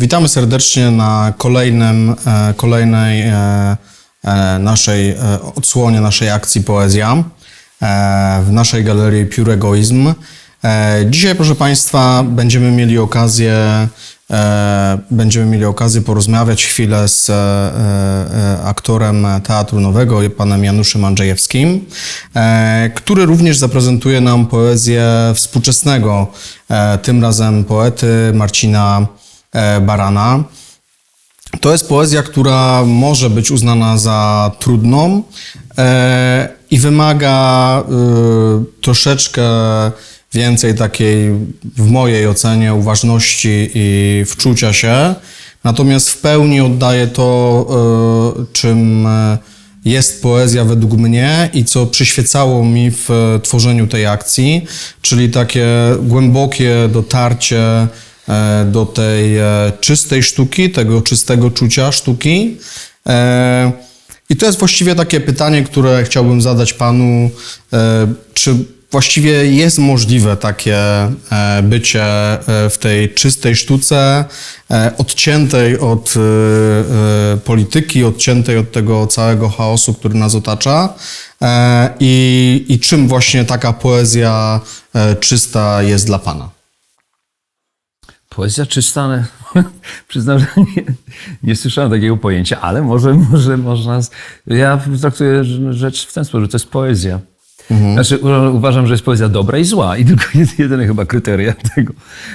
Witamy serdecznie na kolejnym, e, kolejnej e, e, naszej odsłonie naszej akcji Poezja w naszej galerii Pure Dzisiaj, proszę Państwa, będziemy mieli okazję będziemy mieli okazję porozmawiać chwilę z aktorem Teatru Nowego, panem Januszem Andrzejewskim, który również zaprezentuje nam poezję współczesnego, tym razem poety Marcina Barana. To jest poezja, która może być uznana za trudną e, i wymaga e, troszeczkę więcej takiej, w mojej ocenie, uważności i wczucia się. Natomiast w pełni oddaje to, e, czym e, jest poezja według mnie i co przyświecało mi w e, tworzeniu tej akcji, czyli takie głębokie dotarcie e, do tej e, czystej sztuki, tego czystego czucia sztuki. E, I to jest właściwie takie pytanie, które chciałbym zadać panu, e, czy właściwie jest możliwe takie e, bycie e, w tej czystej sztuce, e, odciętej od e, e, polityki, odciętej od tego całego chaosu, który nas otacza e, i, i czym właśnie taka poezja e, czysta jest dla pana? Poezja czysta, ale przyznam, że nie, nie słyszałem takiego pojęcia, ale może, może można. Ja traktuję rzecz w ten sposób, że to jest poezja. Znaczy, u- uważam, że jest poezja dobra i zła i tylko jed- jedyne chyba kryteria tego.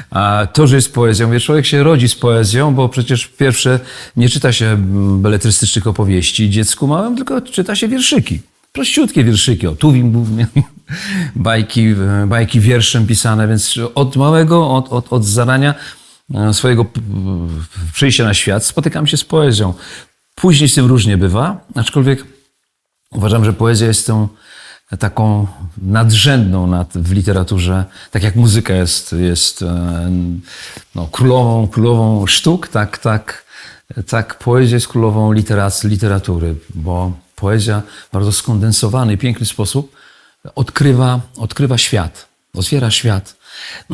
A to, że jest poezją, wie, człowiek się rodzi z poezją, bo przecież pierwsze nie czyta się beletrystycznych opowieści dziecku małym, tylko czyta się wierszyki. Prościutkie wierszyki, o Tuwim bajki, e, bajki wierszem pisane, więc od małego, od, od, od zarania e, swojego przyjścia na świat spotykam się z poezją. Później z tym różnie bywa, aczkolwiek uważam, że poezja jest tą taką nadrzędną nad, w literaturze, tak jak muzyka jest, jest e, no, królową, królową sztuk, tak, tak, tak poezja jest królową literac, literatury, bo poezja w bardzo skondensowany, piękny sposób odkrywa, odkrywa świat, otwiera świat.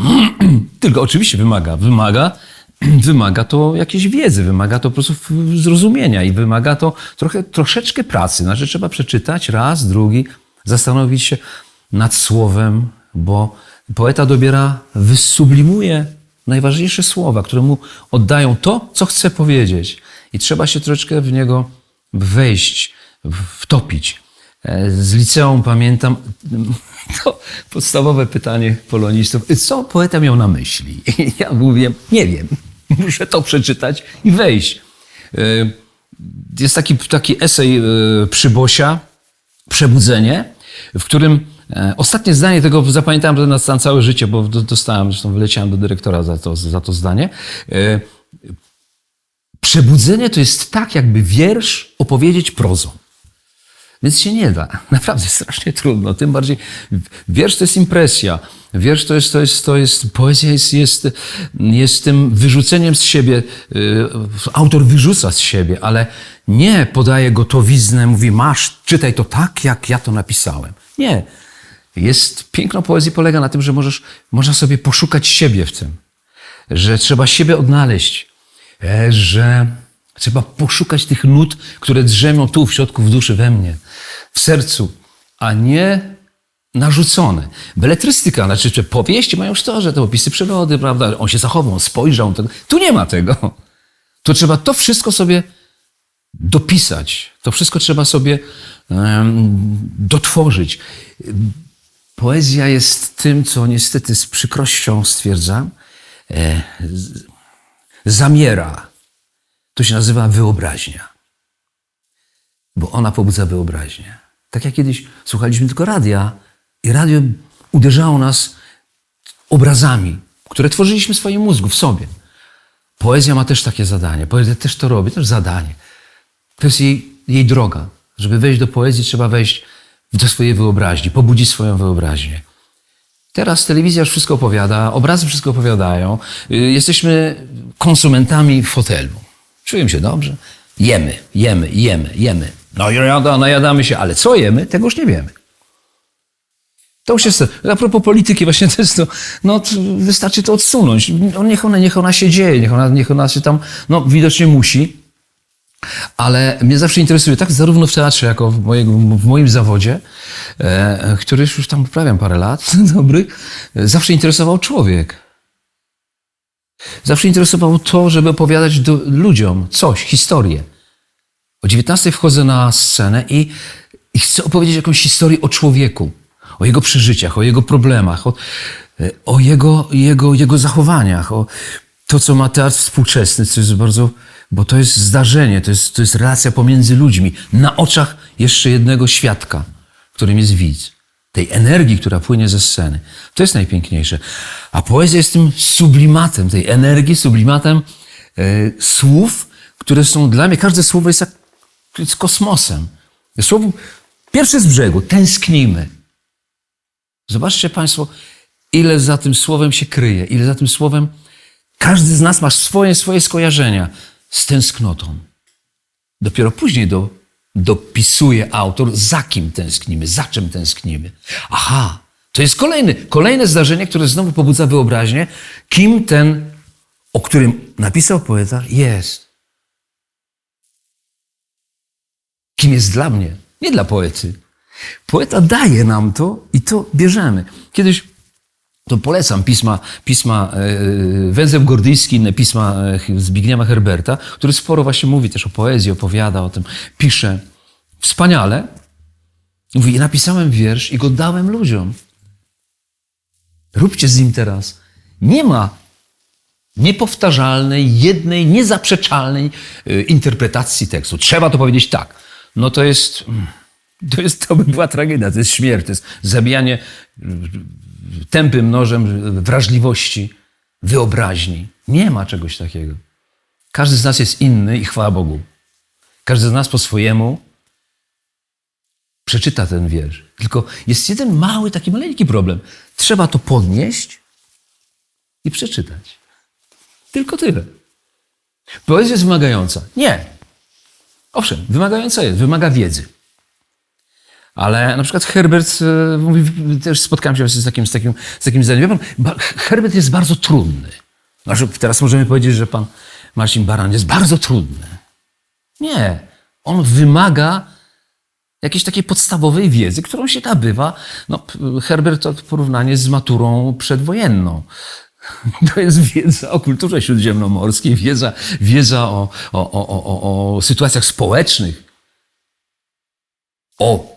Tylko oczywiście wymaga, wymaga, wymaga to jakiejś wiedzy, wymaga to po prostu zrozumienia i wymaga to trochę, troszeczkę pracy. Znaczy trzeba przeczytać raz, drugi, zastanowić się nad słowem, bo poeta dobiera, wysublimuje najważniejsze słowa, które mu oddają to, co chce powiedzieć. I trzeba się troszeczkę w niego wejść, wtopić. E, Z liceum pamiętam to podstawowe pytanie polonistów. Co poeta miał na myśli? Ja mówię, nie wiem. Muszę to przeczytać i wejść. E, Jest taki, taki esej e, Przybosia, Przebudzenie, w którym ostatnie zdanie tego zapamiętałem na, całe życie, bo do- dostałem, zresztą wyleciałem do dyrektora za to, za to zdanie. Przebudzenie to jest tak, jakby wiersz opowiedzieć prozą. Więc się nie da. Naprawdę strasznie trudno. Tym bardziej wiersz to jest impresja. Wiersz to jest, to jest, to jest poezja jest, jest, jest tym wyrzuceniem z siebie. y, Autor wyrzuca z siebie, ale nie podaje gotowiznę, mówi masz, czytaj to tak, jak ja to napisałem. Nie. Jest, piękno poezji polega na tym, że możesz, można sobie poszukać siebie w tym. Że trzeba siebie odnaleźć. E, Że trzeba poszukać tych nut, które drzemią tu w środku w duszy we mnie, w sercu, a nie narzucone. Beletrystyka, znaczy czy powieści mają to, że te opisy przyrody, prawda? On się zachował, on spojrzał. Tego. Tu nie ma tego. Tu trzeba to wszystko sobie dopisać. To wszystko trzeba sobie em, dotworzyć. Poezja jest tym, co niestety z przykrością stwierdzam, e, z- zamiera. To się nazywa wyobraźnia. Bo ona pobudza wyobraźnię. Tak jak kiedyś słuchaliśmy tylko radia i radio uderzało nas obrazami, które tworzyliśmy w swoim mózgu, w sobie. Poezja ma też takie zadanie. Poezja też to robi, też zadanie. To jest jej, jej droga. Żeby wejść do poezji, trzeba wejść do swojej wyobraźni, pobudzić swoją wyobraźnię. Teraz telewizja wszystko opowiada, obrazy wszystko opowiadają. Y, Jesteśmy konsumentami fotelu. Czujemy się dobrze. Jemy, jemy, jemy, jemy. No i jada, najadamy się, ale co jemy, tego już nie wiemy. To już jest, a propos polityki właśnie jest to, no wystarczy to odsunąć. No, niech, ona, niech ona się dzieje, niech ona, niech ona się tam, no widocznie musi, ale mnie zawsze interesuje, tak zarówno w teatrze, jako w, mojego, w moim zawodzie, e, który już tam uprawiam parę lat dobrych, e, zawsze interesował człowiek. Zawsze interesowało to, żeby opowiadać do, ludziom coś, historię. O 19 wchodzę na scenę i, i chcę opowiedzieć jakąś historię o człowieku, o jego przeżyciach, o jego problemach, o, o jego, jego, jego zachowaniach, o to, co ma teatr współczesny, co jest bardzo, bo to jest zdarzenie, to jest, to jest relacja pomiędzy ludźmi, na oczach jeszcze jednego świadka, którym jest widz. Tej energii, która płynie ze sceny. To jest najpiękniejsze. A poezja jest tym sublimatem tej energii, sublimatem e, słów, które są dla mnie, każde słowo jest jak jest kosmosem. Słowo, pierwsze z brzegu, tęsknimy. Zobaczcie Państwo, ile za tym słowem się kryje, ile za tym słowem każdy z nas ma swoje, swoje skojarzenia z tęsknotą. Dopiero później do, dopisuje autor, za kim tęsknimy, za czym tęsknimy. Aha, to jest kolejny, kolejne zdarzenie, które znowu pobudza wyobraźnię, kim ten, o którym napisał poeta, jest. Kim jest dla mnie, nie dla poety. Poeta daje nam to i to bierzemy. Kiedyś to polecam pisma, pisma e, Węzeł Gordyjski, inne pisma e, Zbigniewa Herberta, który sporo właśnie mówi też o poezji, opowiada o tym, pisze. Wspaniale. Mówi, napisałem wiersz i go dałem ludziom. Róbcie z nim teraz. Nie ma niepowtarzalnej, jednej, niezaprzeczalnej e, interpretacji tekstu. Trzeba to powiedzieć tak. No to jest, to jest, to by była tragedia, to jest śmierć, to jest zabijanie tępym nożem wrażliwości, wyobraźni. Nie ma czegoś takiego. Każdy z nas jest inny i chwała Bogu. Każdy z nas po swojemu przeczyta ten wiersz. Tylko jest jeden mały, taki maleńki problem. Trzeba to podnieść i przeczytać. Tylko tyle. Poezja jest wymagająca. Nie. Owszem, wymagająca jest, wymaga wiedzy. Ale na przykład Herbert, e, mówi, też spotkałem się z takim, z takim, z takim zdaniem. Herbert jest bardzo trudny. Znaczy, teraz możemy powiedzieć, że pan Marcin Baran jest bardzo trudny. Nie. On wymaga jakiejś takiej podstawowej wiedzy, którą się nabywa. No, Herbert to porównanie z maturą przedwojenną. To jest wiedza o kulturze śródziemnomorskiej, wiedza, wiedza o, o, o, o, o sytuacjach społecznych, o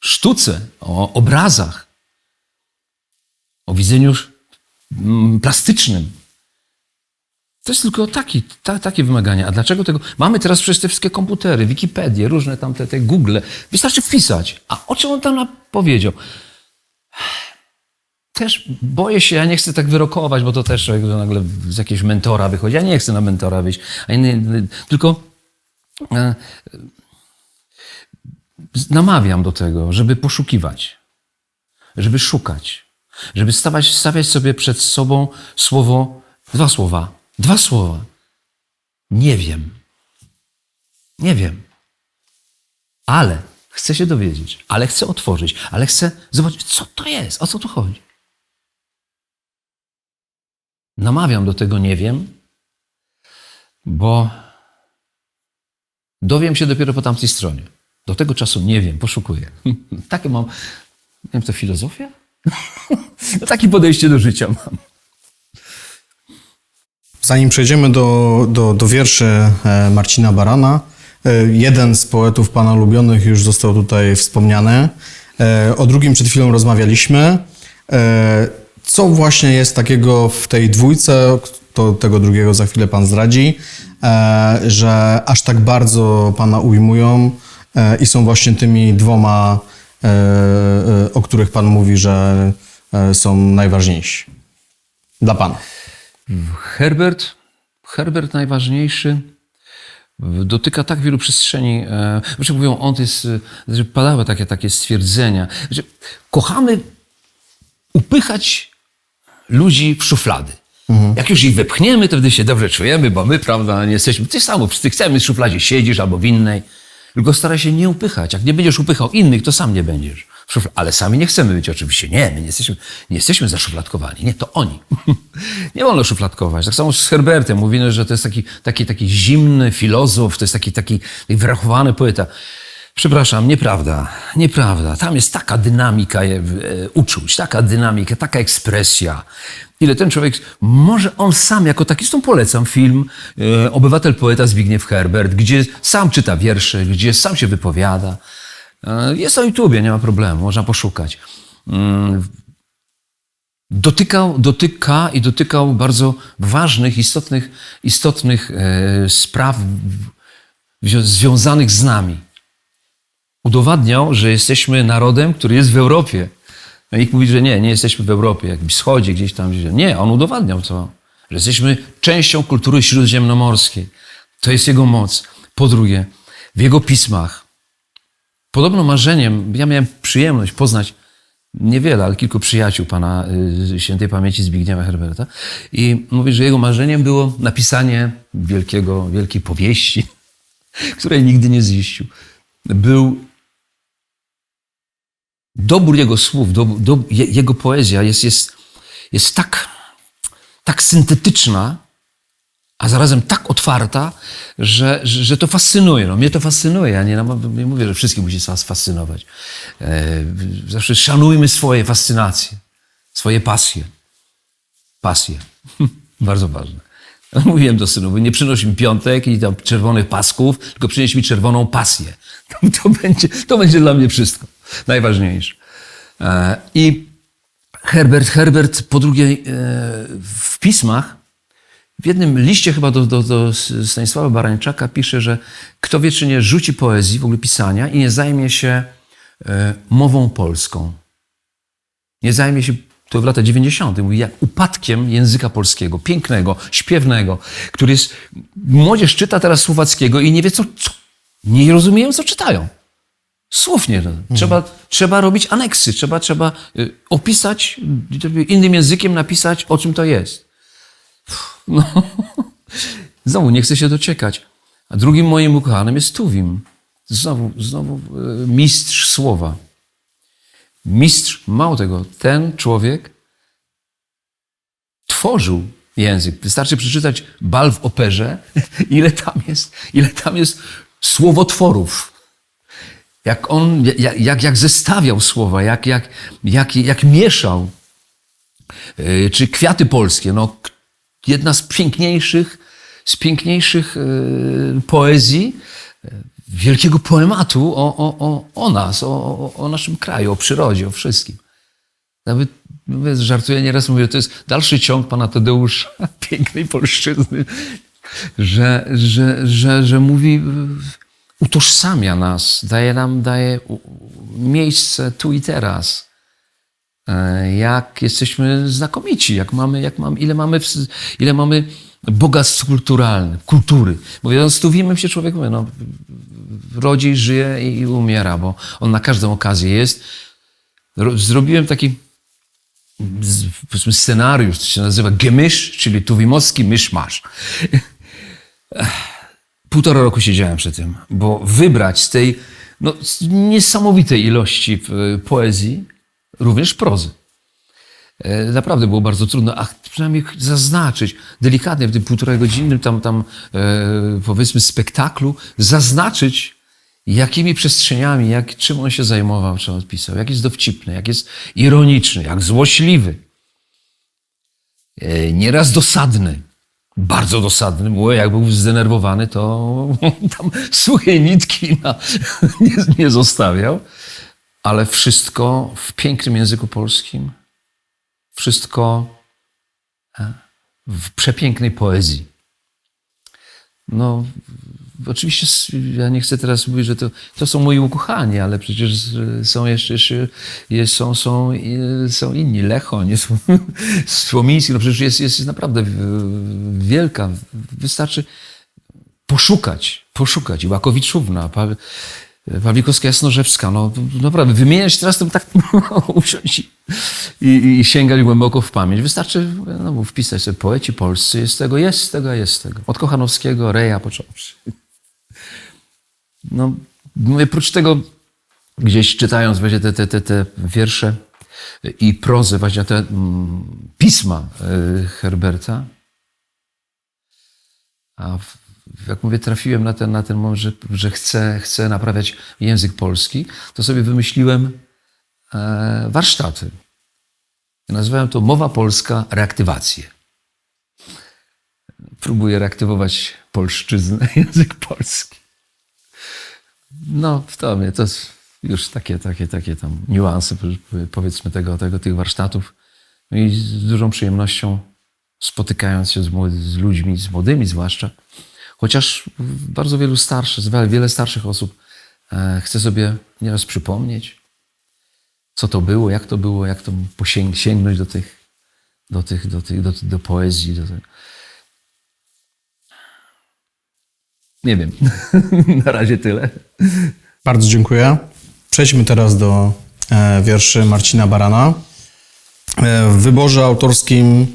sztuce, o obrazach, o widzeniu mm, plastycznym. To jest tylko taki, ta, takie wymagania. A dlaczego tego? Mamy teraz przecież te wszystkie komputery, Wikipedie, różne tam te, te Google. Wystarczy wpisać. A o czym on tam powiedział? Też boję się, ja nie chcę tak wyrokować, bo to też jakby nagle z jakiegoś mentora wychodzi. Ja nie chcę na mentora wyjść. A inny, tylko e, namawiam do tego, żeby poszukiwać, żeby szukać, żeby stawać, stawiać sobie przed sobą słowo, dwa słowa, dwa słowa. Nie wiem. Nie wiem. Ale chcę się dowiedzieć, ale chcę otworzyć, ale chcę zobaczyć, co to jest, o co tu chodzi. Namawiam do tego nie wiem, bo dowiem się dopiero po tamtej stronie. Do tego czasu nie wiem, poszukuję. Takie mam, nie wiem, to filozofia? Takie podejście do życia mam. Zanim przejdziemy do, do, do wierszy e, Marcina Barana, e, jeden z poetów Pana ulubionych już został tutaj wspomniany. E, O drugim przed chwilą rozmawialiśmy. Co właśnie jest takiego w tej dwójce, to tego drugiego za chwilę Pan zdradzi, e, że aż tak bardzo Pana ujmują e, i są właśnie tymi dwoma, e, o których Pan mówi, że są najważniejsi dla Pana. Herbert, Herbert najważniejszy, dotyka tak wielu przestrzeni. Znaczy mówią, on jest, że padały takie, takie stwierdzenia, że kochamy upychać ludzi w szuflady. Jak już ich wepchniemy, to wtedy się dobrze czujemy, bo my, prawda, nie jesteśmy. Ty samo, ty chcemy w szufladzie siedzisz albo w innej. Tylko staraj się nie upychać. Jak nie będziesz upychał innych, to sam nie będziesz Ale sami nie chcemy być oczywiście. Nie, my nie jesteśmy, nie jesteśmy zaszufladkowani. Nie, to oni. nie wolno szufladkować. Tak samo z Herbertem. Mówimy, że to jest taki, taki, taki zimny filozof, to jest taki, taki wyrachowany poeta. Przepraszam, nieprawda, nieprawda. Tam jest taka dynamika e, e, uczuć, taka dynamika, taka ekspresja. Ile ten człowiek, może on sam jako taki, zresztą polecam film e, Obywatel Poeta Zbigniew Herbert, gdzie sam czyta wiersze, gdzie sam się wypowiada. Jest na YouTubie, nie ma problemu, można poszukać. Mm, Dotykał, dotyka i dotykał bardzo ważnych, istotnych, istotnych spraw związanych z nami udowadniał, że jesteśmy narodem, który jest w Europie. No nikt mówi, że nie, nie jesteśmy w Europie, jak w wschodzie, gdzieś tam. Gdzieś. Nie, on udowadniał to, że jesteśmy częścią kultury śródziemnomorskiej. To jest jego moc. Po drugie, w jego pismach. Podobno marzeniem, ja miałem przyjemność poznać niewiele, ale kilku przyjaciół pana y, świętej pamięci Zbigniewa Herberta i mówi, że jego marzeniem było napisanie wielkiego, wielkiej powieści, której nigdy nie ziścił. Był dobór jego słów, do, do, je, jego poezja jest, jest, jest tak, tak syntetyczna, a zarazem tak otwarta, że, że, że to fascynuje. No, mnie to fascynuje. Ja nie, nie mówię, że wszystkich musi nas fascynować. E, zawsze szanujmy swoje fascynacje, swoje pasje. Pasje. Bardzo ważne. Mówiłem do synów, nie przynoś mi piątek i tam czerwonych pasków, tylko przynieś mi czerwoną pasję. To, będzie, to będzie dla mnie wszystko. Najważniejsze. E, I Herbert, Herbert po drugie e, w pismach, w jednym liście chyba do, do, do Stanisława Barańczaka pisze, że kto wie, czy nie rzuci poezji, w ogóle pisania i nie zajmie się e, mową polską. Nie zajmie się, to w latach 90. mówi, jak upadkiem języka polskiego, pięknego, śpiewnego, który jest, młodzież czyta teraz słowackiego i nie wie, co, co nie rozumieją, co czytają. Słów nie. Trzeba, trzeba robić aneksy, trzeba, trzeba y, opisać, innym językiem napisać, o czym to jest. No. Znowu, nie chcę się doczekać. A drugim moim ukochanym jest Tuwim. Znowu, znowu y, mistrz słowa. Mistrz, mało tego, ten człowiek tworzył język. Wystarczy przeczytać bal w operze, ile tam jest, ile tam jest słowotworów. Jak on, jak, jak, jak zestawiał słowa, jak, jak, jak, jak mieszał. Yy, Czy kwiaty polskie, no, jedna z piękniejszych, z piękniejszych yy, poezji, yy, wielkiego poematu o, o, o, o nas, o, o, naszym kraju, o przyrodzie, o wszystkim. Nawet mówię, żartuję nieraz, mówię, to jest dalszy ciąg pana Tadeusza, pięknej polszczyzny, że, że, że, że mówi, utożsamia nas, daje nam daje miejsce tu i teraz. E, Jak jesteśmy znakomici, jak mamy, jak mamy, ile, mamy, ile mamy bogactw kulturalnych, kultury. Mówiąc, tu wiemy się człowiek, mówi, no, rodzi, żyje i umiera, bo on na każdą okazję jest. Ro- Zrobiłem taki scenariusz, to się nazywa Gemisz, czyli tuwimowski myszmasz. Półtora roku siedziałem przy tym, bo wybrać z tej no, z niesamowitej ilości e, poezji, również prozy. E, Naprawdę było bardzo trudno, a przynajmniej zaznaczyć delikatnie w tym półtora godzinnym tam, tam e, powiedzmy spektaklu, zaznaczyć jakimi przestrzeniami, jak, czym on się zajmował, czym on pisał, jak jest dowcipny, jak jest ironiczny, jak złośliwy. Nieraz dosadny, bardzo dosadny, bo jak był zdenerwowany, to tam suchej nitki na, nie, nie zostawiał, ale wszystko w pięknym języku polskim, wszystko e, w przepięknej poezji. No, oczywiście ja nie chcę teraz mówić, że to, to są moi ukochani, ale przecież są jeszcze, jest, są, są, są inni. Lechoń, jest Słomiński, no przecież jest, jest naprawdę wielka. Wystarczy poszukać, poszukać. Łakowiczówna, Pa, Pawlikowska Jasnorzewska, no naprawdę, wymieniać teraz to tak usiąść i, i, i sięgać głęboko w pamięć. Wystarczy no, wpisać sobie poeci polscy, jest tego, jest tego, jest tego. Od Kochanowskiego, Reja począwszy. No, mówię, prócz tego gdzieś czytając właśnie te, te, te, te wiersze i prozę, właśnie te mm, pisma y, Herberta, a w, jak mówię, trafiłem na ten, na ten moment, że, że chcę, chcę naprawiać język polski, to sobie wymyśliłem e, warsztaty. Nazwałem to Mowa Polska Reaktywacje. Próbuję reaktywować polszczyznę, język polski. No, w to to jest już takie, takie, takie tam niuanse, powiedzmy, tego, tego, tych warsztatów. No i z dużą przyjemnością spotykając się z, z ludźmi, z młodymi zwłaszcza, chociaż bardzo wielu starszych, wiele starszych osób e, chce sobie nieraz przypomnieć, co to było, jak to było, jak to posięg- sięgnąć do tych, do tych, do tych, do, do poezji. Do tych. Nie wiem. Na razie tyle. Bardzo dziękuję. Przejdźmy teraz do e, wierszy Marcina Barana. E, w wyborze autorskim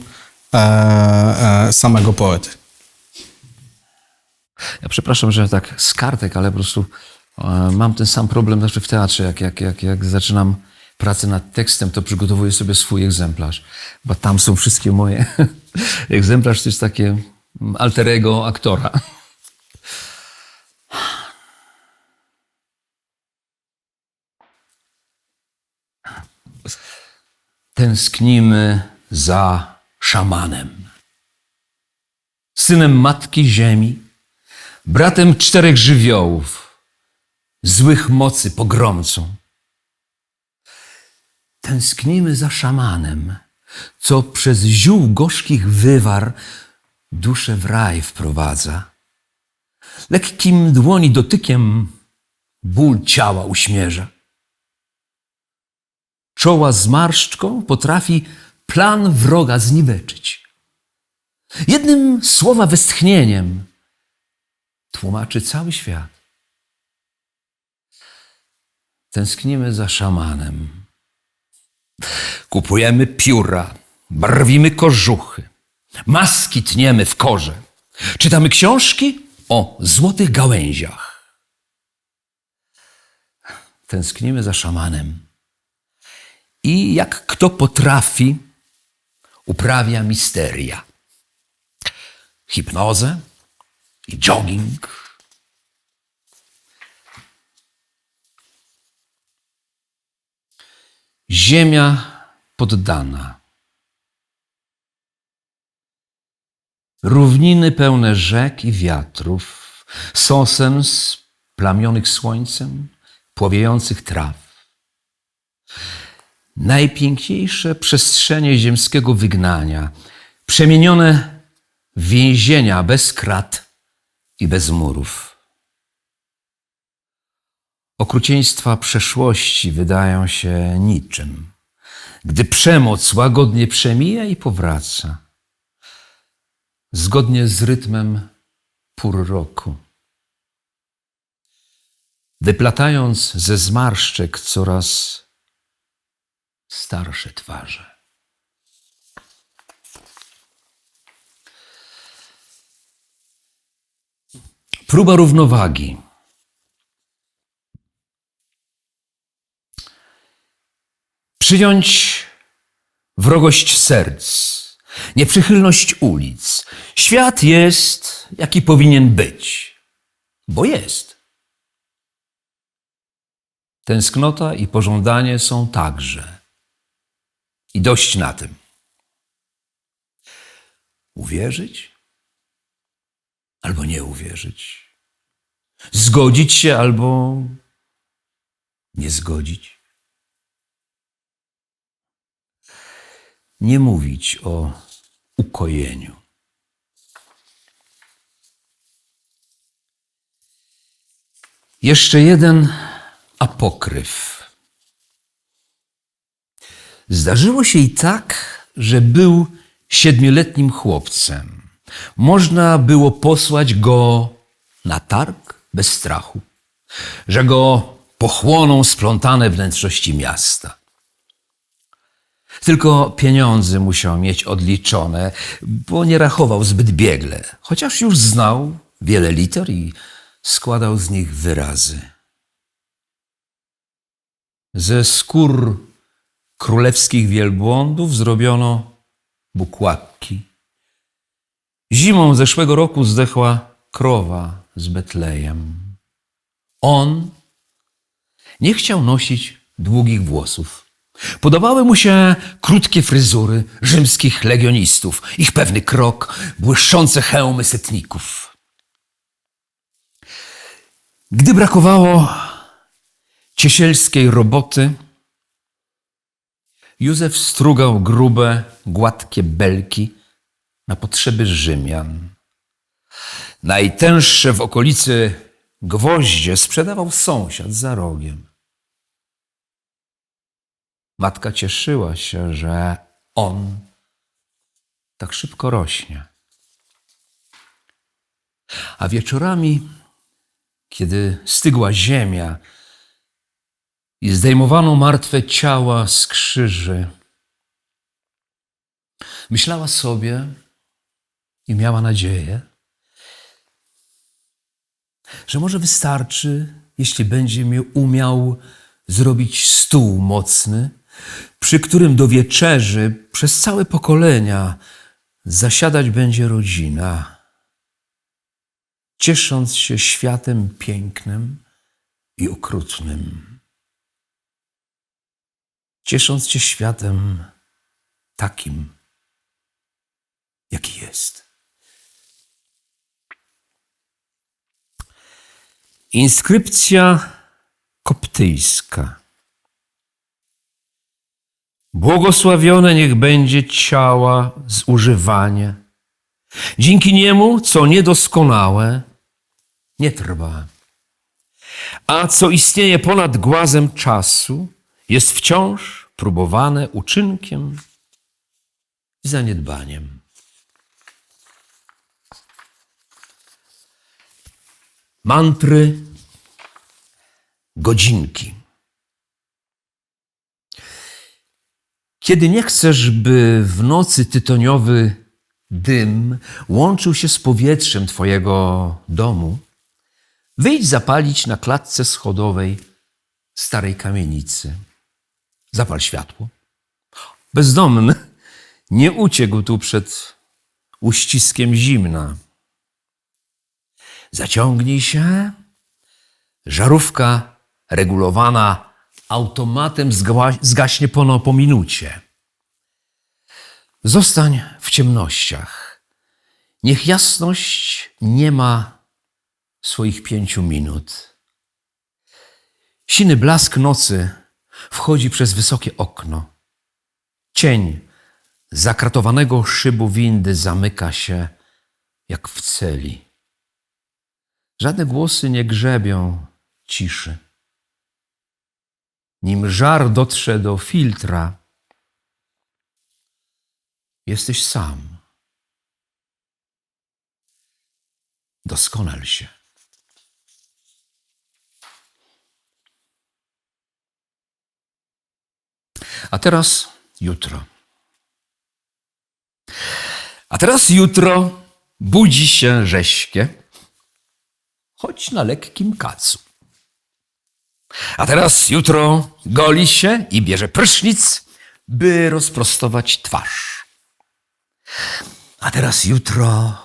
e, samego poety. Ja przepraszam, że tak z kartek, ale po prostu mam ten sam problem zawsze w teatrze. Jak, jak, jak, jak zaczynam pracę nad tekstem, to przygotowuję sobie swój egzemplarz, bo tam są wszystkie moje. egzemplarz to jest takie alter ego aktora. Tęsknimy za szamanem, synem matki ziemi, bratem czterech żywiołów, złych mocy pogromcą. Tęsknimy za szamanem, co przez ziół gorzkich wywar duszę w raj wprowadza. Lekkim dłoni dotykiem ból ciała uśmierza. Czoła zmarszczką potrafi plan wroga zniweczyć. Jednym słowa westchnieniem tłumaczy cały świat. Tęsknimy za szamanem. Kupujemy pióra, barwimy kożuchy, maski tniemy w korze. Czytamy książki o złotych gałęziach. Tęsknimy za szamanem. I jak kto potrafi, uprawia misteria. Hipnozę, i jogging. Ziemia poddana. Równiny pełne rzek i wiatrów, sosen splamionych słońcem, płowiejących traw. Najpiękniejsze przestrzenie ziemskiego wygnania, przemienione w więzienia bez krat i bez murów. Okrucieństwa przeszłości wydają się niczym, gdy przemoc łagodnie przemija i powraca, zgodnie z rytmem pór roku. Wyplatając ze zmarszczek coraz starsze twarze. Próba równowagi. Przyjąć wrogość serc, nieprzychylność ulic. Świat jest, jaki powinien być, bo jest. Tęsknota i pożądanie są także. I dość na tym. Uwierzyć? albo nie uwierzyć. Zgodzić się albo nie zgodzić. Nie mówić o ukojeniu. Jeszcze jeden apokryf. Zdarzyło się i tak, że był siedmioletnim chłopcem. Można było posłać go na targ bez strachu, że go pochłoną splątane wnętrzności miasta. Tylko pieniądze musiał mieć odliczone, bo nie rachował zbyt biegle, chociaż już znał wiele liter i składał z nich wyrazy. Ze skór królewskich wielbłądów zrobiono bukłaki. Zimą zeszłego roku zdechła krowa z Betlejem. On nie chciał nosić długich włosów. Podobały mu się krótkie fryzury rzymskich legionistów, ich pewny krok, błyszczące hełmy setników. Gdy brakowało ciesielskiej roboty, Józef strugał grube, gładkie belki na potrzeby Rzymian. Najtęższe w okolicy gwoździe sprzedawał sąsiad za rogiem. Matka cieszyła się, że on tak szybko rośnie. A wieczorami, kiedy stygła ziemia i zdejmowano martwe ciała z krzyży, myślała sobie i miała nadzieję, że może wystarczy, jeśli będzie mi umiał zrobić stół mocny, przy którym do wieczerzy przez całe pokolenia zasiadać będzie rodzina, ciesząc się światem pięknym i okrutnym. Ciesząc się światem takim, jaki jest. Inskrypcja koptyjska. Błogosławione niech będzie ciała zużywanie. Dzięki niemu, co niedoskonałe, nie trwa. A co istnieje ponad głazem czasu, jest wciąż próbowane uczynkiem i zaniedbaniem. Mantry, godzinki. Kiedy nie chcesz, by w nocy tytoniowy dym łączył się z powietrzem Twojego domu, wyjdź zapalić na klatce schodowej starej kamienicy. Zapal światło. Bezdomny nie uciekł tu przed uściskiem zimna. Zaciągnij się. Żarówka regulowana automatem zgaśnie pono po minucie. Zostań w ciemnościach. Niech jasność nie ma swoich pięciu minut. Siny blask nocy wchodzi przez wysokie okno. Cień zakratowanego szybu windy zamyka się jak w celi. Żadne głosy nie grzebią ciszy. Nim żar dotrze do filtra, jesteś sam. Doskonal się. A teraz jutro. A teraz jutro budzi się rześkie, choć na lekkim kacu. A teraz jutro goli się i bierze prysznic, by rozprostować twarz. A teraz jutro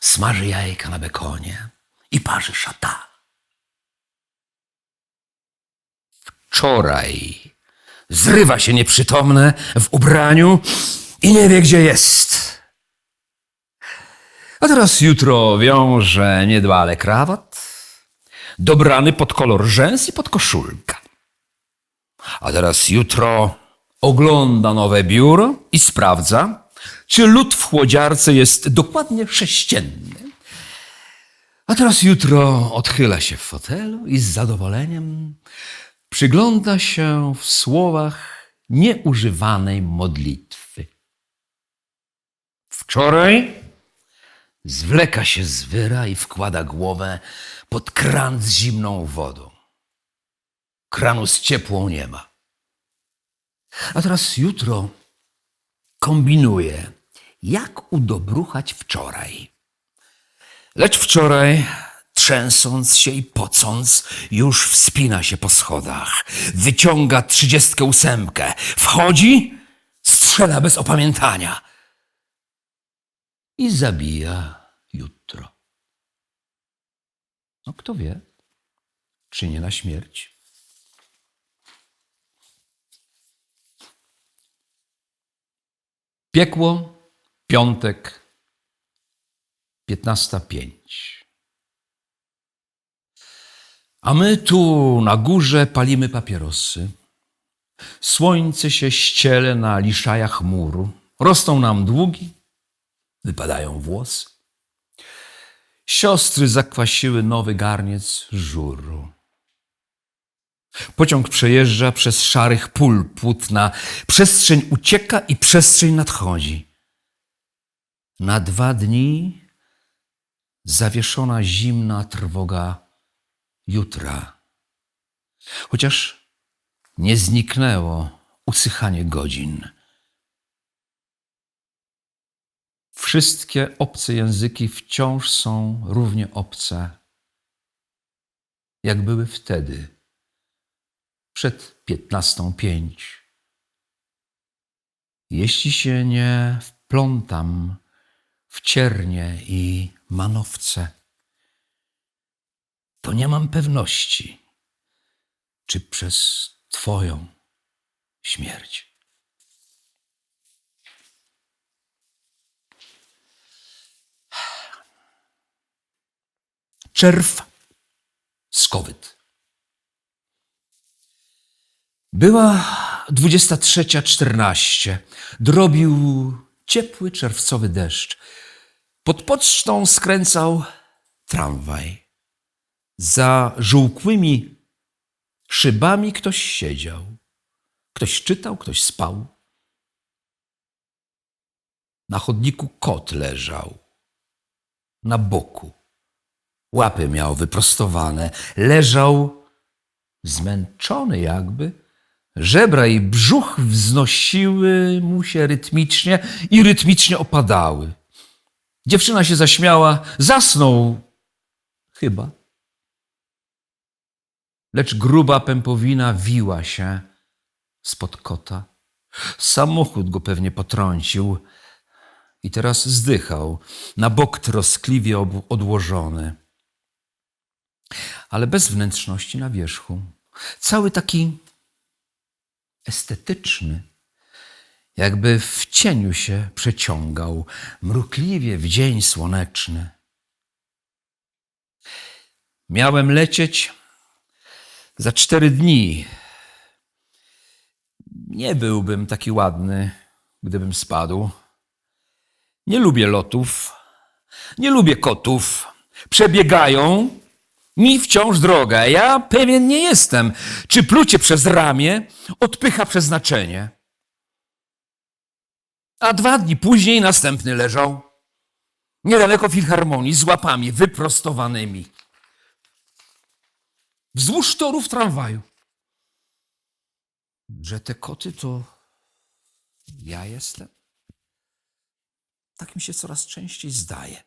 smaży jajka na bekonie i parzy szata. Wczoraj zrywa się nieprzytomne w ubraniu i nie wie, gdzie jest. A teraz jutro wiąże niedbale krawat, dobrany pod kolor rzęs i pod koszulka. A teraz jutro ogląda nowe biuro i sprawdza, czy lód w chłodziarce jest dokładnie sześcienny. A teraz jutro odchyla się w fotelu i z zadowoleniem przygląda się w słowach nieużywanej modlitwy. Wczoraj zwleka się z wyra i wkłada głowę pod kran z zimną wodą. Kranu z ciepłą nie ma. A teraz jutro kombinuje, jak udobruchać wczoraj. Lecz wczoraj trzęsąc się i pocąc, już wspina się po schodach. Wyciąga trzydziestkę ósemkę. Wchodzi, strzela bez opamiętania. I zabija jutro. No kto wie, czy nie na śmierć. Piekło, piątek, 15.05. A my tu na górze palimy papierosy. Słońce się ściele na liszajach muru. Rosną nam długi, wypadają włosy. Siostry zakwasiły nowy garniec żuru. Pociąg przejeżdża przez szarych pól płótna. Przestrzeń ucieka i przestrzeń nadchodzi. Na dwa dni zawieszona zimna trwoga jutra. Chociaż nie zniknęło usychanie godzin. Wszystkie obce języki wciąż są równie obce, jak były wtedy, przed piętnastą pięć. Jeśli się nie wplątam w ciernie i manowce, to nie mam pewności, czy przez Twoją śmierć. Czerw skowyt. Była 23.14. Drobił ciepły czerwcowy deszcz. Pod pocztą skręcał tramwaj. Za żółkłymi szybami ktoś siedział. Ktoś czytał, ktoś spał. Na chodniku kot leżał. Na boku. Łapy miał wyprostowane. Leżał zmęczony jakby. Żebra i brzuch wznosiły mu się rytmicznie i rytmicznie opadały. Dziewczyna się zaśmiała. Zasnął. Chyba. Lecz gruba pępowina wiła się spod kota. Samochód go pewnie potrącił i teraz zdychał, na bok troskliwie odłożony, ale bez wnętrzności na wierzchu. Cały taki estetyczny, jakby w cieniu się przeciągał, mrukliwie w dzień słoneczny. Miałem lecieć za cztery dni. Nie byłbym taki ładny, gdybym spadł. Nie lubię lotów, nie lubię kotów. Przebiegają mi wciąż drogę. Ja pewien nie jestem, czy plucie przez ramię odpycha przeznaczenie. A dwa dni później następny leżał. Niedaleko filharmonii z łapami wyprostowanymi. Wzdłuż torów tramwaju. Że te koty to ja jestem? Tak mi się coraz częściej zdaje.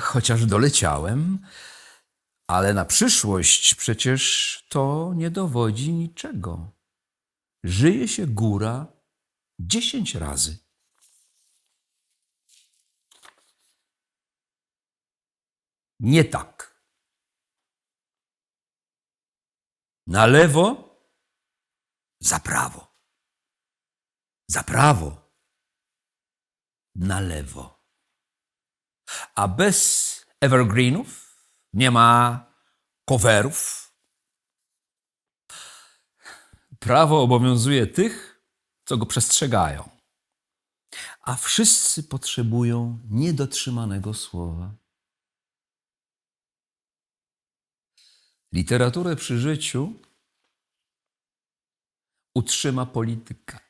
Chociaż doleciałem, ale na przyszłość przecież to nie dowodzi niczego. Żyje się góra dziesięć razy. Nie tak. Na lewo, za prawo. Za prawo, na lewo. A bez evergreenów nie ma coverów. Prawo obowiązuje tych, co go przestrzegają. A wszyscy potrzebują niedotrzymanego słowa. Literaturę przy życiu utrzyma polityka.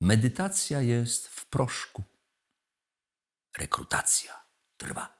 Medytacja jest w proszku. Rekrutacja trwa.